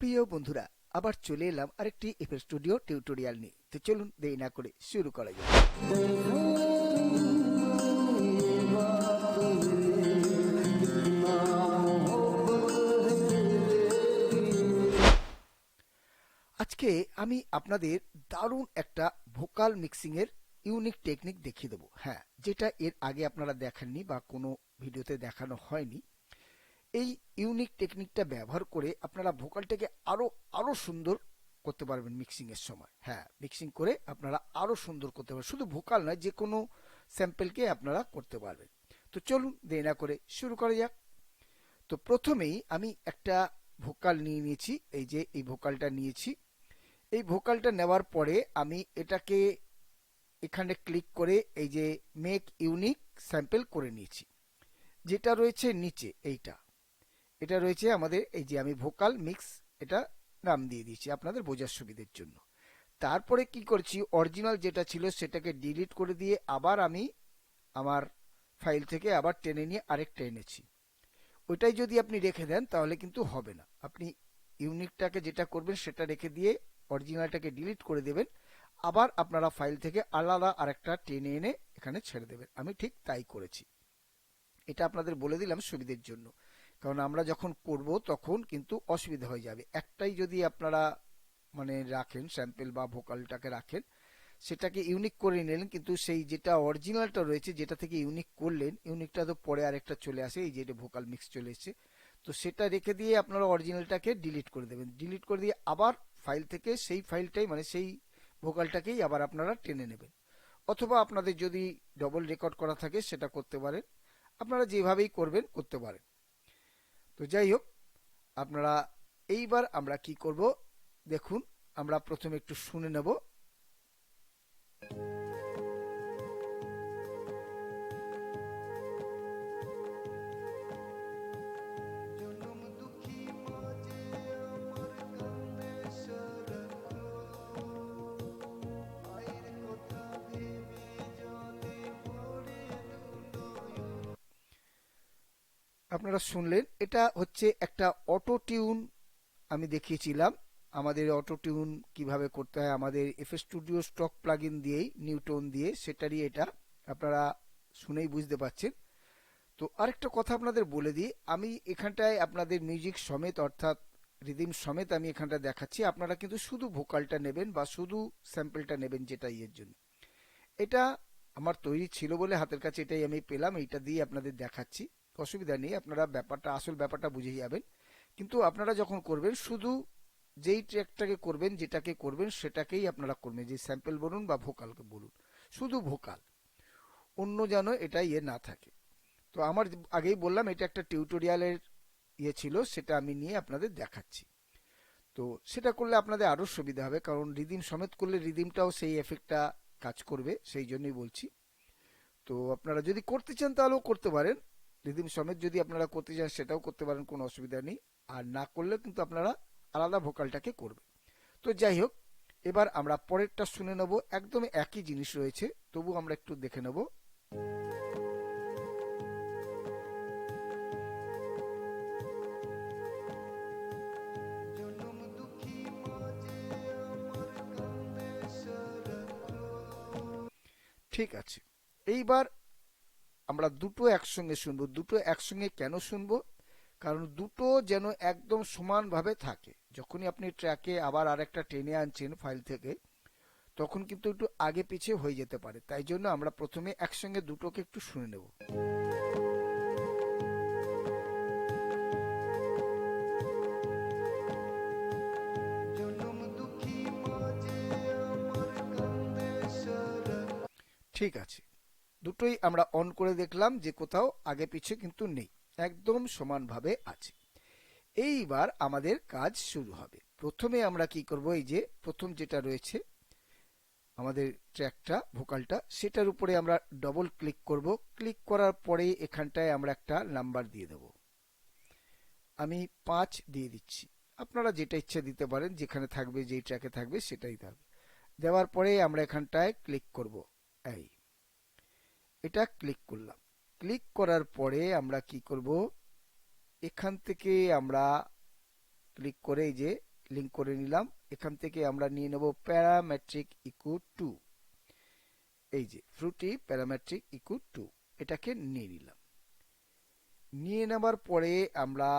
প্রিয় বন্ধুরা, আবার চলে এলাম আরেকটি এফএল স্টুডিও টিউটোরিয়াল নিয়ে। তো চলুন দেরি না করে শুরু করা যাক। আজকে আমি আপনাদের দারুণ একটা ভোকাল মিক্সিং এর ইউনিক টেকনিক দেখিয়ে দেবো। হ্যাঁ যেটা এর আগে আপনারা দেখেননি বা কোনো ভিডিওতে দেখানো হয়নি। এই ইউনিক টেকনিকটা ব্যবহার করে আপনারা ভোকালটাকে আরও আরও সুন্দর করতে পারবেন মিক্সিং এর সময়। হ্যাঁ মিক্সিং করে আপনারা আরও সুন্দর করতে পারবেন। শুধু ভোকাল নয়, যে কোনো স্যাম্পেলকে আপনারা করতে পারবেন। তো চলুন দেরি না করে শুরু করা যাক। তো প্রথমেই আমি একটা ভোকাল নিয়ে নিয়েছি। এই যে, এই ভোকালটা নিয়েছি। এই ভোকালটা নেওয়ার পরে আমি এটাকে এখানে ক্লিক করে এই যে মেক ইউনিক স্যাম্পল করে নিয়েছি। যেটা রয়েছে নিচে, এইটা। এটা রয়েছে আমাদের, এই যে আমি ভোকাল মিক্স এটা নাম দিয়ে দিয়েছি আপনাদের বোঝার সুবিধের জন্য। তারপরে কি করছি? অরিজিনাল যেটা ছিল সেটাকে ডিলিট করে দিয়ে আবার আমি আমার ফাইল থেকে আবার টেনে নিয়ে আরেকটা এনেছি। ওইটাই যদি আপনি রেখে দেন, তাহলে কিন্তু হবে না। আপনি ইউনিকটাকে যেটা করবেন সেটা রেখে দিয়ে অরিজিনালটাকে ডিলিট করে দেবেন। আবার আপনারা ফাইল থেকে আলাদা আরেকটা টেনে এনে এখানে ছেড়ে দেবেন। আমি ঠিক তাই করেছি। এটা আপনাদের বলে দিলাম সুবিধের জন্য। কারণ আমরা যখন করব তখন কিন্তু অসুবিধা হয়ে যাবে। একটাই যদি আপনারা মানে রাখেন, স্যাম্পেল বা ভোকালটাকে রাখেন, সেটাকে ইউনিক করে নিলেন, কিন্তু সেই যেটা অরিজিনালটা রয়েছে, যেটা থেকে ইউনিক করলেন, ইউনিকটা তো পরে আরেকটা চলে আসে, এই যে ভোকাল মিক্স চলে এসেছে। তো সেটা রেখে দিয়ে আপনারা অরিজিনালটাকে ডিলিট করে দেবেন। ডিলিট করে দিয়ে আবার ফাইল থেকে সেই ফাইলটাই মানে সেই ভোকালটাকেই আবার আপনারা টেনে নেবেন। অথবা আপনাদের যদি ডবল রেকর্ড করা থাকে, সেটা করতে পারেন। আপনারা যেভাবেই করবেন, করতে পারেন। তো যাই হোক আপনারা এইবার আমরা কি করব? দেখুন আমরা প্রথমে একটু শুনে নেব। আপনারা শুনলেন, এটা হচ্ছে একটা অটো টিউন আমি দেখিয়েছিলাম। আমাদের অটো টিউন কীভাবে করতে হয়, আমাদের এফ স্টুডিও স্টক প্লাগইন দিয়েই নিউটন দিয়ে, সেটারই এটা আপনারা শুনেই বুঝতে পারছেন। তো আরেকটা কথা আপনাদের বলে দিই, আমি এখানটায় আপনাদের মিউজিক সমেত, অর্থাৎ রিদিম সমেত আমি এখানটা দেখাচ্ছি। আপনারা কিন্তু শুধু ভোকালটা নেবেন বা শুধু স্যাম্পলটা নেবেন যেটা ইয়ের জন্য। এটা আমার তৈরি ছিল বলে হাতের কাছে এটাই আমি পেলাম, এইটা দিয়ে আপনাদের দেখাচ্ছি। অসুবিধা নেই, আপনারা ব্যাপারটা, আসল ব্যাপারটা বুঝে যাবেন। কিন্তু আপনারা যখন করবেন, শুধু যেই ট্র্যাকটাকে করবেন, যেটাকে করবেন, সেটাকেই আপনারা করবেন। যে স্যাম্পল বলুন বা ভোকালকে বলুন, শুধু ভোকাল। অন্য যেন এটা ইয়ে না থাকে। তো আমার আগেই বললাম, এটা একটা টিউটোরিয়ালের ইয়ে ছিল, সেটা আমি নিয়ে আপনাদের দেখাচ্ছি। তো সেটা করলে আপনাদের আরও সুবিধা হবে, কারণ রিদিম সমেত করলে রিদিমটাও সেই এফেক্টটা কাজ করবে, সেই জন্যই বলছি। তো আপনারা যদি করতে চান, তাহলেও করতে পারেন। রিদিম সমেত যদি আপনারা করতে চান সেটাও করতে পারেন কোনো অসুবিধা নেই। আর না করলে কিন্তু আপনারা আলাদা ভোকালটাকে করবেন। তো যাই হোক এবার আমরা পরেরটা শুনে নেব। একদম একই জিনিস রয়েছে তবু আমরা একটু দেখে নেব। ঠিক আছে। এইবার আমরা দুটো একসঙ্গে শুনব, দুটো একসঙ্গে কেন শুনব? কারণ দুটো যেন একদম সমানভাবে থাকে। যখনই আপনি ট্র্যাকে আবার আরেকটা টেনে আনছেন ফাইল থেকে, তখন কিন্তু একটু আগে পিছিয়ে হয়ে যেতে পারে। তাই জন্য আমরা প্রথমে একসঙ্গে দুটোকে একটু শুনে নেব। ঠিক আছে। দুটোই আমরা অন করে দেখলাম যে কোথাও আগে পিছে কিন্তু নেই, একদম সমানভাবে আছে। এইবার আমাদের কাজ শুরু হবে। প্রথমে আমরা কি করব, এই যে প্রথম যেটা রয়েছে, আমাদের ট্র্যাকটা ভোকালটা সেটার উপরে আমরা ডবল ক্লিক করব। ক্লিক করার পরে এখানটায় আমরা একটা নাম্বার দিয়ে দেব। আমি পাঁচ দিয়ে দিচ্ছি। আপনারা যেটা ইচ্ছা দিতে পারেন, যেখানে থাকবে, যেই ট্র্যাকে থাকবে, সেটাই থাকবে। দেওয়ার পরে আমরা এখানটায় ক্লিক করব, এই। এটা ক্লিক করলাম। ক্লিক করার পরে আমরা কি করব? এখান থেকে আমরা ক্লিক করে এই যে লিঙ্ক করে নিলাম। এখান থেকে আমরা নিয়ে নেব প্যারামেট্রিক ইকু টু এই যে ফ্রুটি প্যারামেট্রিক ইকু টু এটাকে নিয়ে নিলাম। নিয়ে নেবার পরে আমরা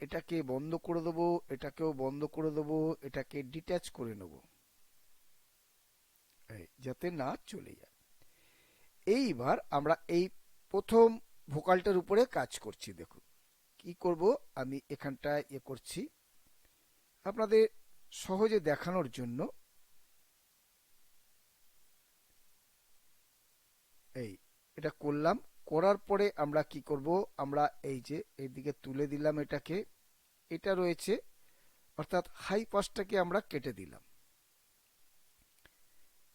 এটাকে বন্ধ করে দেবো, এটাকেও বন্ধ করে দেবো, এটাকে ডিট্যাচ করে নেব। যাতে না চলে যায়। এইবার আমরা এই প্রথম ভোকালটার উপরে কাজ করছি, দেখুন। কি করব? আমি এখানটায় ইয়ে করছি। আপনাদের সহজে দেখানোর জন্য এই, এটা করলাম। করার পরে আমরা কি করব? আমরা এই যে এইদিকে তুলে দিলাম এটাকে। এটা রয়েছে, অর্থাৎ হাই পাসটাকে আমরা কেটে দিলাম।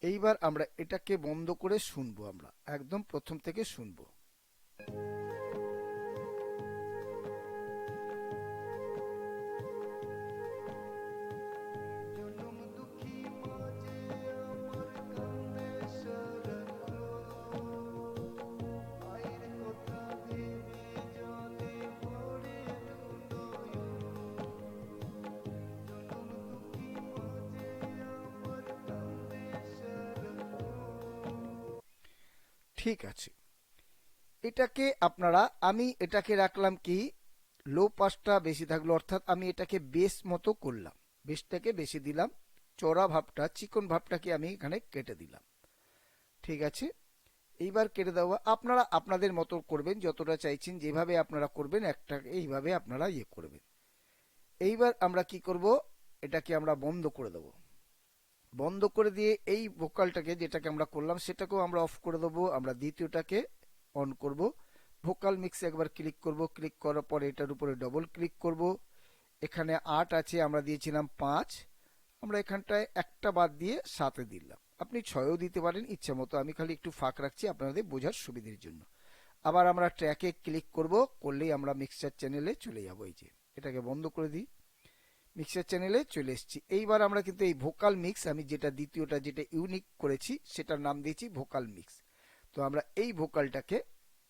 এইবার আমরা এটাকে বন্ধ করে শুনব আমরা। একদম প্রথম থেকে শুনব। ঠিক আছে। এটাকে আপনারা, আমি এটাকে রাখলাম কি লো পাসটা বেশি থাকল, অর্থাৎ আমি এটাকে বেস মতো করলাম। বেশটাকে বেশি দিলাম চড়া ভাবটা, চিকন ভাবটাকে আমি এখানে কেটে দিলাম। ঠিক আছে? এইবার কেটে দেওয়া, আপনারা আপনাদের মতো করবেন, যতটা চাইছেন, যেভাবে আপনারা করবেন একটা এইভাবে আপনারা ইয়ে করবেন। এইবার আমরা কি করব, এটাকে আমরা বন্ধ করে দেব। বন্ধ করে দিয়ে এই ভোকালটাকে যেটাকে আমরা করলাম, সেটাকেও আমরা অফ করে দেবো। আমরা দ্বিতীয়টাকে অন করব। ভোকাল মিক্সে একবার ক্লিক করব। ক্লিক করার পরে এটার উপরে ডবল ক্লিক করব। এখানে আট আছে, আমরা দিয়েছিলাম পাঁচ। আমরা এখানটায় একটা বাদ দিয়ে সাতে দিলাম। আপনি ছয়ও দিতে পারেন, ইচ্ছে মতো। আমি খালি একটু ফাঁক রাখছি আপনাদের বোঝার সুবিধের জন্য। আবার আমরা ট্র্যাকে ক্লিক করব। করলেই আমরা মিক্সচার চ্যানেলে চলে যাব। এই যে, এটাকে বন্ধ করে দিই। মিক্সার চ্যানেলে চলে এসেছি। এইবার আমরা কিন্তু এই ভোকাল মিক্স আমি যেটা দ্বিতীয়টা যেটা ইউনিক করেছি, সেটার নাম দিয়েছি ভোকাল মিক্স তো আমরা এই ভোকালটাকে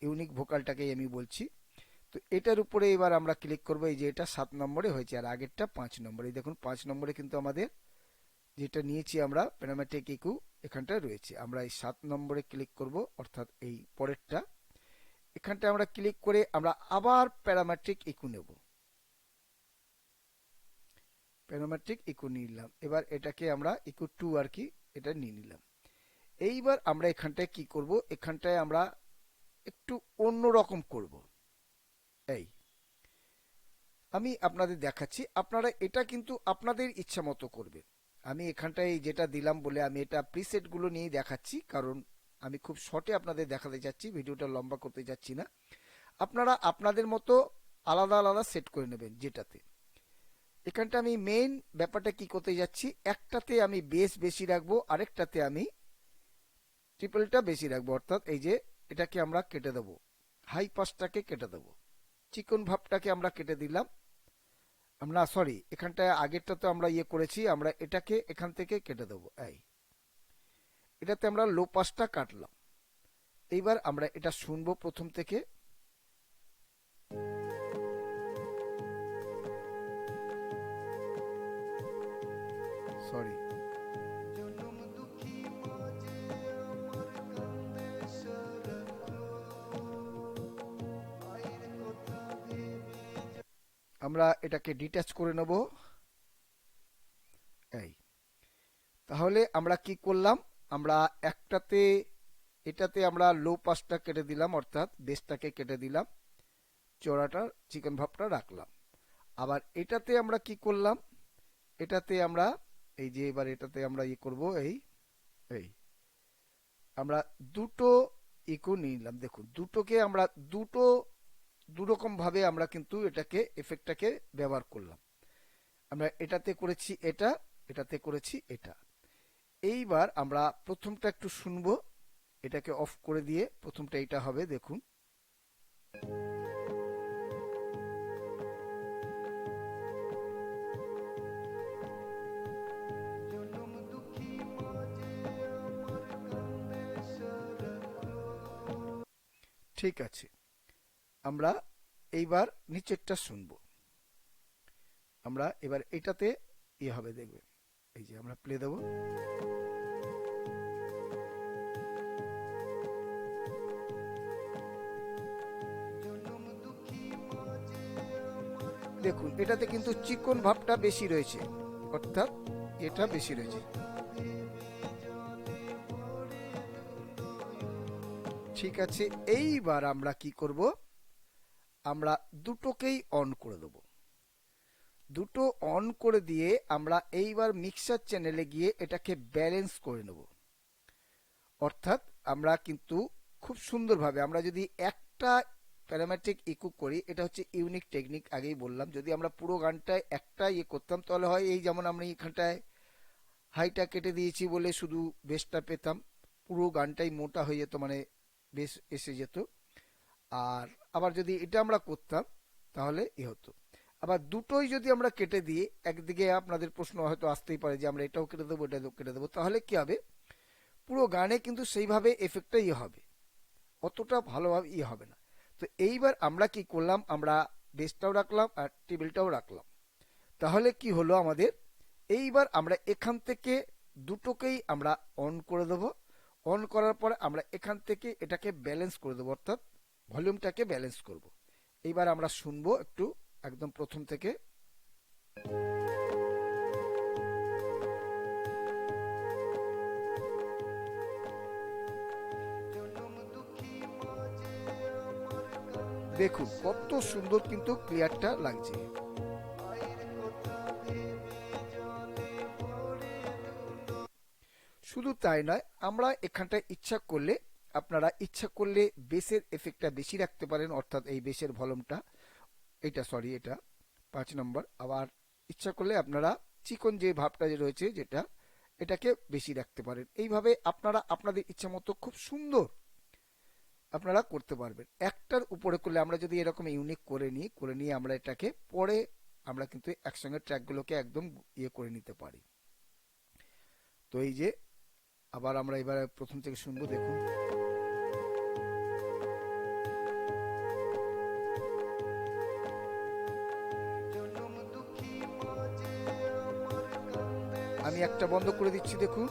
ইউনিক ভোকালটাকেই আমি বলছি। তো এটার উপরে এবার আমরা ক্লিক করব, এই যে এটা সাত নম্বরে হয়েছে, আর আগেরটা পাঁচ নম্বরে। দেখুন, পাঁচ নম্বরে কিন্তু আমাদের যেটা নিয়েছি আমরা প্যারামেট্রিক ইকু এখানটা রয়েছে। আমরা এই সাত নম্বরে ক্লিক করব, অর্থাৎ এই পরেরটা। এখানটা আমরা ক্লিক করে আমরা আবার প্যারামেট্রিক ইকু নেব। প্যারামেট্রিক ইকু নিয়ে নিলাম। এবার এটাকে আমরা ইকু টু আর কি এটা নিয়ে নিলাম। এইবার আমরা এখানটায় কি করব? এখানটায় আমরা একটু অন্য রকম করব। এই। আমি আপনাদের দেখাচ্ছি। আপনারা এটা কিন্তু আপনাদের ইচ্ছা মতো করবেন। আমি এখানটায় যেটা দিলাম বলে আমি এটা প্রিসেটগুলো নিয়েই দেখাচ্ছি, কারণ আমি খুব শর্টে আপনাদের দেখাতে যাচ্ছি, ভিডিওটা লম্বা করতে যাচ্ছি না। আপনারা আপনাদের মতো আলাদা আলাদা সেট করে নেবেন যেটাতে। এখানটা আমি মেইন ব্যাপারটা কি করতে যাচ্ছি? একটাতে আমি বেস বেশি রাখব, আরেকটাতে আমি ট্রিপলটা বেশি রাখব। অর্থাৎ এই যে এটাকে আমরা কেটে দেবো। হাই পাসটাকে কেটে দেবো। চিকন ভাবটাকে আমরা কেটে দিলাম। আমরা সরি এখানটায় আগেরটা তো আমরা ইয়ে করেছি, আমরা এটাকে এখান থেকে কেটে দেবো। এই। এটাতে আমরা লো পাসটা কাটলাম। এইবার আমরা এটা শুনব প্রথম থেকে। সরি আমার এটাকে ডিট্যাচ করে নেব। এই। তাহলে আমরা কি করলাম? আমরা একটাতে, এটাতে আমরা লো পাসটা কেটে দিলাম, অর্থাৎ বেসটাকে কেটে দিলাম। চড়াটা চিকেন ভাবটা রাখলাম। আবার এটাতে আমরা কি করলাম? এটাতে আমরা এই যে এবার এটাতে আমরা ইয়ে করব, এই এই। আমরা দুটো ইকো নিলাম, দেখুন, দুটোকে আমরা দুটো দুরকম ভাবে আমরা কিন্তু এটাকে এফেক্টটাকে ব্যবহার করলাম। আমরা এটাতে করেছি এটা, এটাতে করেছি এটা। এইবার আমরা প্রথমটা একটু শুনব, এটাকে অফ করে দিয়ে প্রথমটা এটা হবে, দেখুন। ঠিক আছে। আমরা এইবার নিচেরটা শুনব। আমরা এবার এটাতে ইয়ে হবে দেখবেন এই যে আমরা প্লে দেবো। দেখুন, এটাতে কিন্তু চিকন ভাবটা বেশি রয়েছে। অর্থাৎ এটা বেশি রয়েছে। ঠিক আছে, এইবার আমরা কি করব? আমরা দুটোকেই অন করে দেব। দুটো অন করে দিয়ে আমরা এইবার মিক্সার চ্যানেলে গিয়ে এটাকে ব্যালেন্স করে নেব। অর্থাৎ আমরা কিন্তু খুব সুন্দরভাবে আমরা যদি একটা প্যারামেট্রিক ইকু করি, এটা হচ্ছে ইউনিক টেকনিক আগেই বললাম, যদি আমরা পুরো গানটায় একটা ইয়ে করতাম, তাহলে হয় এই যেমন আমরা এখানটায় হাইটা কেটে দিয়েছি বলে শুধু বেসটা পেতাম, পুরো গানটাই মোটা হয়ে যেত মানে বেশ এসে যেত। আর আবার যদি এটা আমরা করতাম, তাহলে এ হতো। আবার দুটোই যদি আমরা কেটে দিই একদিকে আপনাদের প্রশ্ন হয়তো আসতেই পারে যে আমরা এটাও কেটে দেবো, এটাও কেটে দেবো, তাহলে কি হবে? পুরো গানে কিন্তু সেইভাবে এফেক্টটা ইয়ে হবে। অতটা ভালোভাবে ইয়ে হবে না। তো এইবার আমরা কি করলাম? আমরা বেসটাও রাখলাম আর টেবিলটাও রাখলাম। তাহলে কি হলো আমাদের? এইবার আমরা এখান থেকে দুটোকেই আমরা অন করে দেব। অন করার পরে আমরা এখান থেকে এটাকে ব্যালেন্স করে দেবো, অর্থাৎ ভলিউমটাকে ব্যালেন্স করব। এইবার আমরা শুনব একটু একদম প্রথম থেকে। দেখুন, কত সুন্দর কিন্তু ক্লিয়ারটা লাগছে। শুধু তাই নয়, আমরা এখানটায় ইচ্ছা করলে, আপনারা ইচ্ছা করলে বেসের এফেক্টটা বেশি রাখতে পারেন, অর্থাৎ এই বেসের ভলমটা এটা সরি এটা। পাঁচ নম্বর। আবার ইচ্ছা করলে আপনারা চিকন যে ভাবটা যে রয়েছে, যেটা, এটাকে বেশি রাখতে পারেন। এইভাবে আপনারা আপনাদের ইচ্ছা মতো খুব সুন্দর আপনারা করতে পারবেন। একটার উপরে করলে আমরা যদি এরকম ইউনিক করে নিই, করে নিয়ে আমরা এটাকে পরে আমরা কিন্তু একসঙ্গে ট্র্যাকগুলোকে একদম ইয়ে করে নিতে পারি। তো এই যে আবার আমরা এবারে প্রথম থেকে শুনব, দেখুন। আমি একটা বন্ধ করে দিচ্ছি, দেখুন।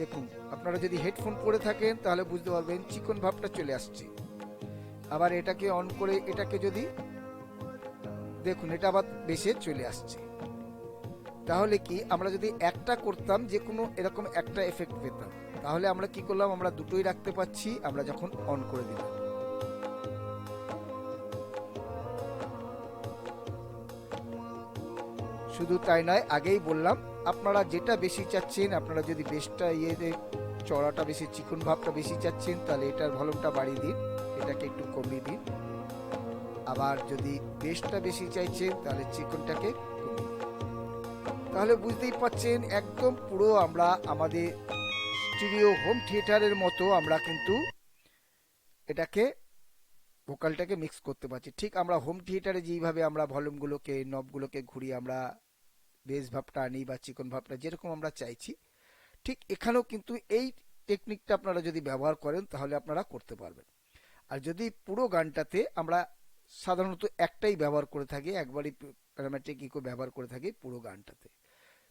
দেখুন, আপনারা যদি হেডফোন পরে থাকেন, তাহলে বুঝতে পারবেন চিকন ভাবটা চলে আসছে। আবার এটাকে অন করে, এটাকে যদি দেখুন, এটা আবার বেশে চলে আসছে। তাহলে কি আমরা যদি একটা করতাম, যে কোনো এরকম একটা এফেক্ট পেতাম। তাহলে আমরা কি করলাম? আমরা দুটোই রাখতে পাচ্ছি আমরা যখন অন করে দিলাম। শুধু তাই নয়, আগেই বললাম, আপনারা যেটা বেশি চাচ্ছেন, আপনারা যদি বেশটা ইয়ে চড়াটা বেশি, চিকন ভাবটা বেশি চাচ্ছেন, তাহলে এটার ভলুমটা বাড়িয়ে দিন, এটাকে একটু কমিয়ে দিন। আবার যদি বেশটা বেশি চাইছেন, তাহলে চিকনটাকে কমিয়ে দিন। তাহলে বুঝতেই পাচ্ছেন, একদম পুরো আমরা আমাদের স্টুডিও হোম থিয়েটারের মতো আমরা কিন্তু এটাকে, ভোকালটাকে মিক্স করতে পারছি। ঠিক আমরা হোম থিয়েটারে যেইভাবে আমরা ভলিউমগুলোকে, নবগুলোকে ঘুরিয়ে আমরা বেস ভাবটা আনি বা চিকন ভাবটা যেরকম আমরা চাইছি, ঠিক এখানেও কিন্তু এই টেকনিকটা আপনারা যদি ব্যবহার করেন তাহলে আপনারা করতে পারবেন। আর যদি পুরো গানটাতে আমরা সাধারণত একটাই ব্যবহার করে থাকি, একবারই প্যারামেট্রিক ইকো ব্যবহার করে থাকি পুরো গানটাতে।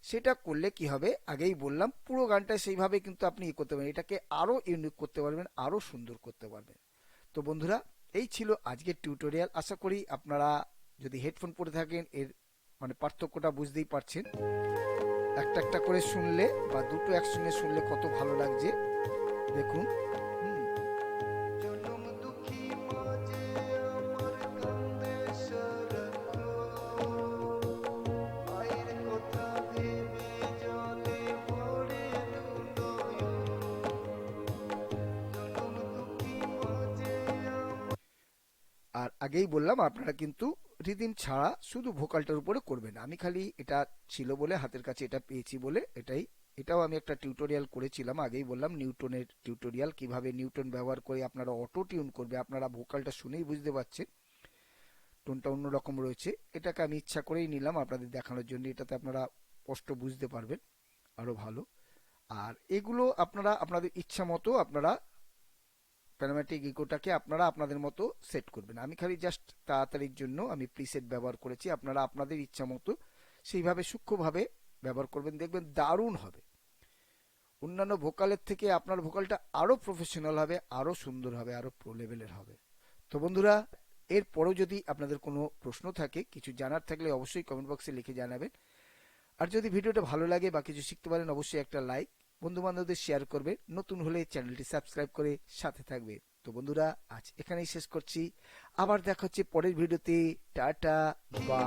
সেটা করলে কি হবে? আগেই বললাম, পুরো গানটা সেইভাবে কিন্তু আপনি ই করতে পারবেন। এটাকে আরও ইউনিক করতে পারবেন, আরও সুন্দর করতে পারবেন। তো বন্ধুরা, এই ছিল আজকের টিউটোরিয়াল আশা করি আপনারা যদি হেডফোন পরে থাকেন, এর মানে পার্থক্যটা বুঝতেই পারছেন। একটা একটা করে শুনলে বা দুটো একসঙ্গে শুনলে কত ভালো লাগছে। দেখুন। আগেই বললাম, আপনারা কিন্তু রিদিম ছাড়া শুধু ভোকালটার উপরে করবেন। আমি খালি এটা ছিল বলে, হাতের কাছে এটা পেয়েছি বলে, এটাই। এটাও আমি একটা টিউটোরিয়াল করেছিলাম, আগেই বললাম, নিউটনের টিউটোরিয়াল কীভাবে নিউটন ব্যবহার করে আপনারা অটো টিউন করবে। আপনারা ভোকালটা শুনেই বুঝতে পারছেন। টোনটা অন্যরকম রয়েছে। এটাকে আমি ইচ্ছা করেই নিলাম, আপনাদের দেখানোর জন্য। এটাতে আপনারা স্পষ্ট বুঝতে পারবেন আরও ভালো। আর এগুলো আপনারা, আপনাদের ইচ্ছা মতো আপনারা প্যারামেটিক ইকোটাকে আপনারা আপনাদের মতো সেট করবেন। আমি খালি জাস্ট তাড়াতাড়ির জন্য আমি প্রিসেট ব্যবহার করেছি, আপনারা আপনাদের ইচ্ছা মতো সেইভাবে সূক্ষ্মভাবে ব্যবহার করবেন, দেখবেন দারুণ হবে। অন্যান্য ভোকালের থেকে আপনার ভোকালটা আরও প্রফেশনাল হবে আরও সুন্দর হবে আরও প্রো লেভেলের হবে। তো বন্ধুরা, এরপরও যদি আপনাদের কোনো প্রশ্ন থাকে, কিছু জানার থাকলে অবশ্যই কমেন্ট বক্সে লিখে জানাবেন। আর যদি ভিডিওটা ভালো লাগে বা কিছু শিখতে পারেন, অবশ্যই একটা লাইক বন্ধু বান্ধবদের শেয়ার করবে। নতুন হলে চ্যানেলটি সাবস্ক্রাইব করে সাথে থাকবে। তো বন্ধুরা, আজ এখানেই শেষ করছি। আবার দেখা হচ্ছে পরের ভিডিওতে টাটা বাই